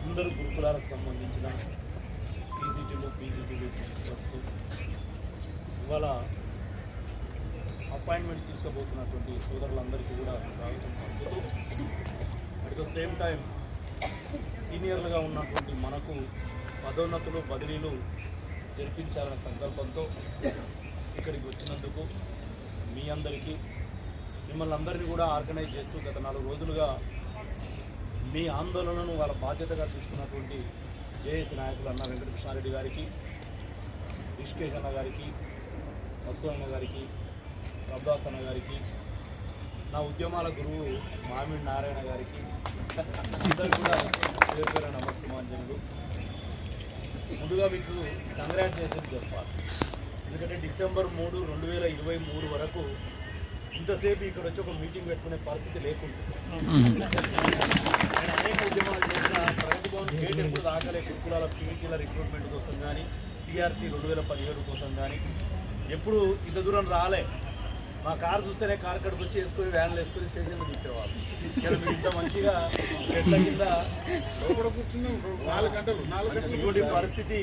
అందరూ గురుకులాలకు సంబంధించిన పీజీటీలు పీజీటీలు ప్రిన్సిపల్స్ ఇవాళ అపాయింట్మెంట్స్ తీసుకోబోతున్నటువంటి సోదరులందరికీ కూడా స్వాగతం. పలుకుతూ అట్ ద సేమ్ టైం సీనియర్లుగా ఉన్నటువంటి మనకు పదోన్నతులు బదిలీలు జరిపించాలనే సంకల్పంతో ఇక్కడికి వచ్చినందుకు మీ అందరికీ మిమ్మల్ని అందరినీ కూడా ఆర్గనైజ్ చేస్తూ గత నాలుగు రోజులుగా మీ ఆందోళనను వాళ్ళ బాధ్యతగా తీసుకున్నటువంటి జేఏసీ నాయకులు అన్న వెంకటకృష్ణారెడ్డి గారికి రిషికేష్ అన్న గారికి వసు అన్న గారికి రబ్దాస్ అన్న గారికి నా ఉద్యమాల గురువు మామిడి నారాయణ గారికి అందరు కూడా పేరు పేరు నమస్సుమాంజనులు. ముందుగా మీకు కంగ్రాచులేషన్ చెప్పాలి. ఎందుకంటే డిసెంబర్ మూడు రెండు వేల ఇరవై మూడు వరకు ఇంతసేపు ఇక్కడ వచ్చి ఒక మీటింగ్ పెట్టుకునే పరిస్థితి లేకుండా. అనేక ఉద్యమాలు చేసిన ప్రగతి భవన్ గేట్ ఎప్పుడు రాకలే గురుకులాల పీవీటీల రిక్రూట్మెంట్ కోసం కానీ టీఆర్టీ రెండు వేల పదిహేడు కోసం కానీ ఎప్పుడు ఇంత దూరం రాలే. మా కారు చూస్తేనే కారు కడుపు వచ్చి వేసుకొని వ్యాన్లు వేసుకొని స్టేషన్లో కూర్చోవాలి ఇక్కడ మీరు ఇంత మంచిగా చెట్ల కింద లోపల కూర్చున్నాం. నాలుగు గంటలు నాలుగు గంటలు ఇటువంటి పరిస్థితి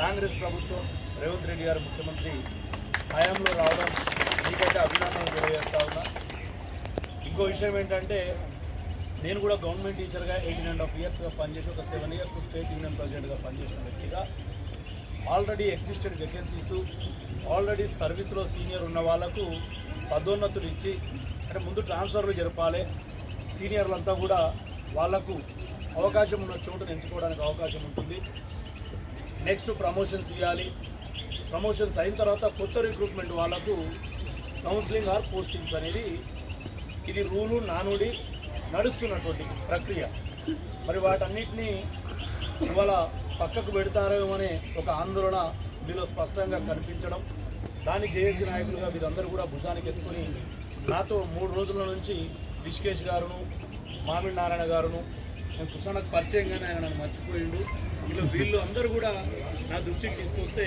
కాంగ్రెస్ ప్రభుత్వం రేవంత్ రెడ్డి గారు ముఖ్యమంత్రి హయాంలో రావడం మీకైతే అభినందనలు తెలియజేస్తా ఉన్నా. ఇంకో విషయం ఏంటంటే నేను కూడా గవర్నమెంట్ టీచర్గా ఎయిట్ అండ్ హాఫ్ ఇయర్స్గా పనిచేసి ఒక సెవెన్ ఇయర్స్ స్టేట్ యూనియన్ ప్రెసిడెంట్గా పనిచేసిన వ్యక్తిగా ఆల్రెడీ ఎగ్జిస్టెడ్ వేకెన్సీస్ ఆల్రెడీ సర్వీస్లో సీనియర్ ఉన్న వాళ్ళకు పదోన్నతులు ఇచ్చి అంటే ముందు ట్రాన్స్ఫర్లు జరపాలి. సీనియర్లంతా కూడా వాళ్ళకు అవకాశం ఉన్న చోటును ఎంచుకోవడానికి అవకాశం ఉంటుంది. నెక్స్ట్ ప్రమోషన్స్ ఇవ్వాలి ప్రమోషన్స్ అయిన తర్వాత కొత్త రిక్రూట్మెంట్ వాళ్ళకు కౌన్సిలింగ్ ఆర్ పోస్టింగ్స్ అనేది ఇది రూలు నానుడి నడుస్తున్నటువంటి ప్రక్రియ. మరి వాటన్నిటినీ ఇవాళ పక్కకు పెడతారేమనే అనే ఒక ఆందోళన మీలో స్పష్టంగా కనిపించడం. దాన్ని జేఏసీ నాయకులుగా వీరందరూ కూడా భుజానికి ఎత్తుకొని నాతో మూడు రోజుల నుంచి రిషికేష్ గారును మామిడి నారాయణ గారును నేను కృష్ణకు పరిచయంగానే ఆయన నన్ను మర్చిపోయిండు. వీళ్ళు వీళ్ళు అందరూ కూడా నా దృష్టికి తీసుకొస్తే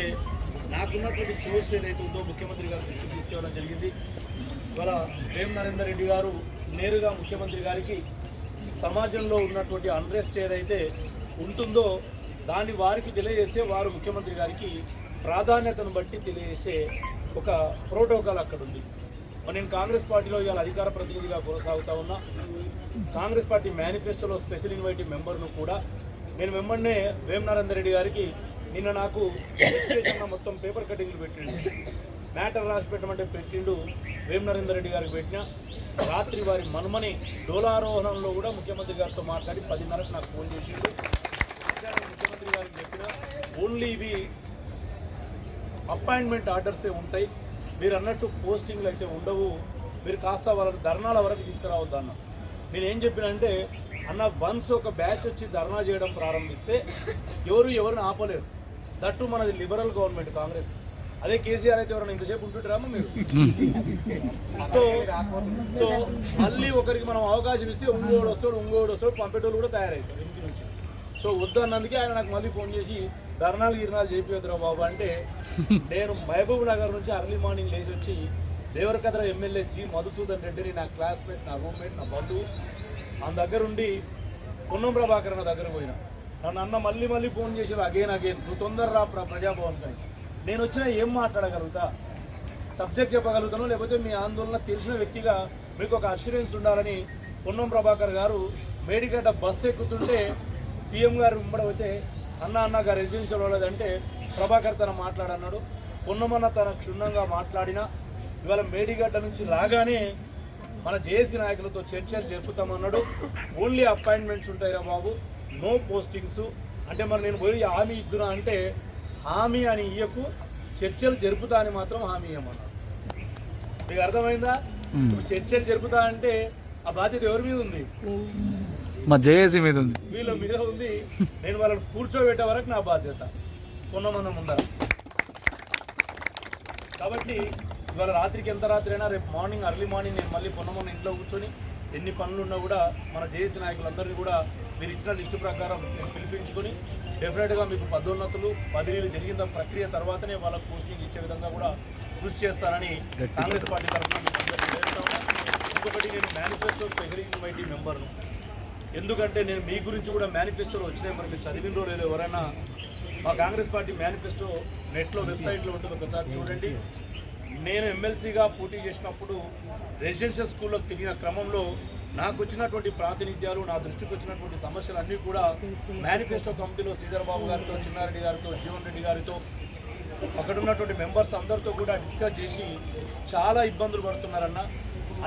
నాకున్నటువంటి సోర్స్ ఏదైతే ఉందో ముఖ్యమంత్రి గారి దృష్టికి తీసుకెళ్ళడం జరిగింది. ఇవాళ ప్రేమ్ నరేందర్ రెడ్డి గారు నేరుగా ముఖ్యమంత్రి గారికి సమాజంలో ఉన్నటువంటి అన్రెస్ట్ ఏదైతే ఉంటుందో దాన్ని వారికి తెలియజేసే వారు ముఖ్యమంత్రి గారికి ప్రాధాన్యతను బట్టి తెలియజేసే ఒక ప్రోటోకాల్ అక్కడ ఉంది. మరి నేను కాంగ్రెస్ పార్టీలో ఇవాళ అధికార ప్రతినిధిగా కొనసాగుతా ఉన్నా. కాంగ్రెస్ పార్టీ మేనిఫెస్టోలో స్పెషల్ ఇన్వైటీ మెంబర్ను కూడా నేను వెంబడినే వేం రెడ్డి గారికి నిన్న నాకు ఎడ్యుకేషన్ మొత్తం పేపర్ కటింగ్లు పెట్టిండు. మ్యాటర్ రాసి పెట్టమంటే పెట్టిండు వేం రెడ్డి గారికి పెట్టిన. రాత్రి వారి మనుమని డోలారోహణంలో కూడా ముఖ్యమంత్రి గారితో మాట్లాడి పదిన్నరకు నాకు ఫోన్ చేసిండు. ముఖ్యమంత్రి గారికి చెప్పిన ఓన్లీ ఇవి అపాయింట్మెంట్ ఆర్డర్సే ఉంటాయి. మీరు అన్నట్టు పోస్టింగ్లు అయితే ఉండవు. మీరు కాస్త వాళ్ళకి ధర్నాల వరకు తీసుకురావద్దు అన్న. నేను ఏం చెప్పినంటే అన్న వన్స్ ఒక బ్యాచ్ వచ్చి ధర్నా చేయడం ప్రారంభిస్తే ఎవరు ఎవరిని ఆపలేరు. దట్టు మనది లిబరల్ గవర్నమెంట్ కాంగ్రెస్. అదే కేసీఆర్ అయితే ఎవరైనా ఇంతసేపు ఉంటుంటారామా మీరు? సో సో మళ్ళీ ఒకరికి మనం అవకాశం ఇస్తే ఇంకోడు వస్తాడు ఇంకోడు వస్తాడు పంపేటోళ్ళు కూడా తయారవుతారు ఇంటి నుంచి. సో వద్దు అన్నందుకే ఆయన నాకు మళ్ళీ ఫోన్ చేసి ధర్నాలు గిరణాలు చేపియొద్దురా బాబు అంటే నేను మహబూబ్ నగర్ నుంచి అర్లీ మార్నింగ్ లేచి వచ్చి దేవరకద్ర ఎమ్మెల్యే జి. మధుసూదన్ రెడ్డిని నా క్లాస్మేట్ నా రూమ్మేట్ నా బంధువు మన దగ్గర ఉండి పొన్నం ప్రభాకర్ అన్న దగ్గర పోయినా. నన్ను అన్న మళ్ళీ మళ్ళీ ఫోన్ చేసి అగైన్ అగైన్ నువ్వు తొందర రా ప్రజాభవన్ కానీ నేను వచ్చినా ఏం మాట్లాడగలుగుతా? సబ్జెక్ట్ చెప్పగలుగుతాను లేకపోతే మీ ఆందోళన తెలిసిన వ్యక్తిగా మీకు ఒక అష్యూరెన్స్ ఉండాలని పొన్నం ప్రభాకర్ గారు మేడిగడ్డ బస్సు ఎక్కుతుంటే సీఎం గారు అయితే అన్న అన్న గారు రెసిడెన్షియల్ వాళ్ళదంటే ప్రభాకర్ తన మాట్లాడన్నాడు. పొన్నమన్న తన క్షుణ్ణంగా మాట్లాడినా ఇవాళ మేడిగడ్డ నుంచి రాగానే మన జేఏసీ నాయకులతో చర్చలు జరుపుతామన్నాడు. ఓన్లీ అపాయింట్మెంట్స్ ఉంటాయిరా బాబు. No postings. అంటే మరి నేను పోయి హామీ ఇద్దునా అంటే హామీ అని ఇయ్యకు చర్చలు జరుపుతా అని మాత్రం హామీ ఇవ్వమన్నాడు మీకు అర్థమైందా? చర్చలు జరుపుతా అంటే ఆ బాధ్యత ఎవరి మీద ఉంది? మా జేఏసీ మీద ఉంది. వీళ్ళ మీద ఉంది. నేను వాళ్ళని కూర్చోబెట్టే వరకు నా బాధ్యత. కొన్నమన్న ముందర కాబట్టి ఇవాళ రాత్రికి ఎంత రాత్రి అయినా రేపు మార్నింగ్ అర్లీ మార్నింగ్ నేను మళ్ళీ పొన్నమన్న ఇంట్లో కూర్చొని ఎన్ని పనులు ఉన్నా కూడా మన జేఏసీ నాయకులందరినీ కూడా మీరు ఇచ్చిన లిస్టు ప్రకారం నేను పిలిపించుకొని డెఫినెట్గా మీకు పదోన్నతులు బదిలీలు జరిగిన ప్రక్రియ తర్వాతనే వాళ్ళకు పోస్టింగ్ ఇచ్చే విధంగా కూడా కృషి చేస్తానని కాంగ్రెస్ పార్టీ తరఫున. ఇంకొకటి నేను మేనిఫెస్టో స్పెషల్ కమిటీ మెంబర్ను ఎందుకంటే నేను మీ గురించి కూడా మేనిఫెస్టోలో వచ్చినాయి. మరి మీరు చదివినరో లేదో ఎవరైనా మా కాంగ్రెస్ పార్టీ మేనిఫెస్టో నెట్లో వెబ్సైట్లో ఉంటుంది ఒకసారి చూడండి. నేను ఎమ్మెల్సీగా పోటీ చేసినప్పుడు రెసిడెన్షియల్ స్కూల్లో తిరిగిన క్రమంలో నాకు వచ్చినటువంటి ప్రాతినిధ్యాలు నా దృష్టికి వచ్చినటువంటి సమస్యలు అన్నీ కూడా మేనిఫెస్టో కమిటీలో శ్రీధర్ బాబు గారితో చిన్నారెడ్డి గారితో జీవన్ రెడ్డి గారితో అక్కడ ఉన్నటువంటి మెంబర్స్ అందరితో కూడా డిస్కస్ చేసి చాలా ఇబ్బందులు పడుతున్నారన్న.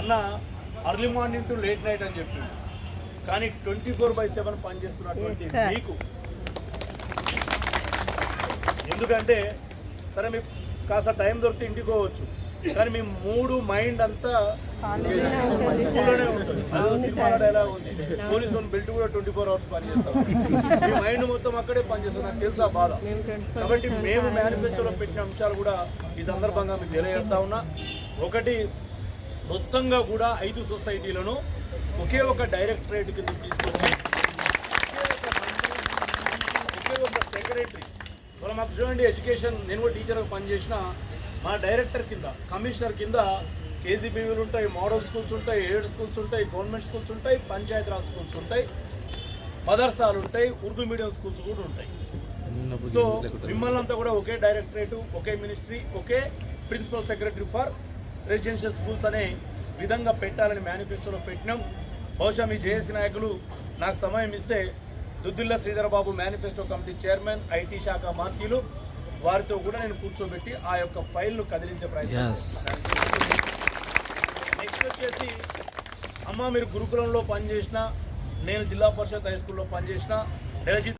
అన్న early morning to late night అని చెప్పి కానీ ట్వంటీ ఫోర్ బై సెవెన్ పనిచేస్తున్నటువంటి. మీకు. ఎందుకంటే సరే మీకు కాస్త టైం దొరికితే ఇంటికి పోవచ్చు. కానీ మీ మూడు మైండ్ అంతా స్కూల్లోనే ఉంటుంది. ఉంది? పోలీసు బెల్ట్ కూడా ట్వంటీ ఫోర్ అవర్స్ పనిచేస్తారు మీ మైండ్ మొత్తం అక్కడే పనిచేస్తారు నాకు తెలుసు ఆ బాధ. కాబట్టి మేము మేనిఫెస్టోలో పెట్టిన అంశాలు కూడా ఈ సందర్భంగా మీకు తెలియజేస్తా ఉన్నా. ఒకటి మొత్తంగా కూడా ఐదు సొసైటీలను ఒకే ఒక డైరెక్టరేట్ కింద తీసుకొచ్చి ఒకే ఒక సెక్రటరీ. మనం మాకు చూడండి ఎడ్యుకేషన్ నేను కూడా టీచర్గా పనిచేసిన మా డైరెక్టర్ కింద కమిషనర్ కింద కేజీబీవీలు ఉంటాయి మోడల్ స్కూల్స్ ఉంటాయి ఎయిడ్ స్కూల్స్ ఉంటాయి గవర్నమెంట్ స్కూల్స్ ఉంటాయి పంచాయతీ రాజ్ స్కూల్స్ ఉంటాయి మదర్సాలు ఉంటాయి ఉర్దూ మీడియం స్కూల్స్ కూడా ఉంటాయి. సో మిమ్మల్ని అంతా కూడా ఒకే డైరెక్టరేట్ ఒకే ministry okay principal secretary for residential schools అనే విధంగా పెట్టాలని మేనిఫెస్టోలో పెట్టినాం. బహుశా మీ జేఏసీ నాయకులు నాకు సమయం ఇస్తే Duddilla Sridhar Babu manifesto committee chairman IT శాఖ మంత్రులు వారితో కూడా నేను కూర్చోబెట్టి ఆ యొక్క ఫైల్ను కదిలించే ప్రయత్నం. నెక్స్ట్ వచ్చేసి అమ్మ మీరు గురుకులంలో పనిచేసిన నేను జిల్లా పరిషత్ హై స్కూల్లో పనిచేసిన నెల జీతం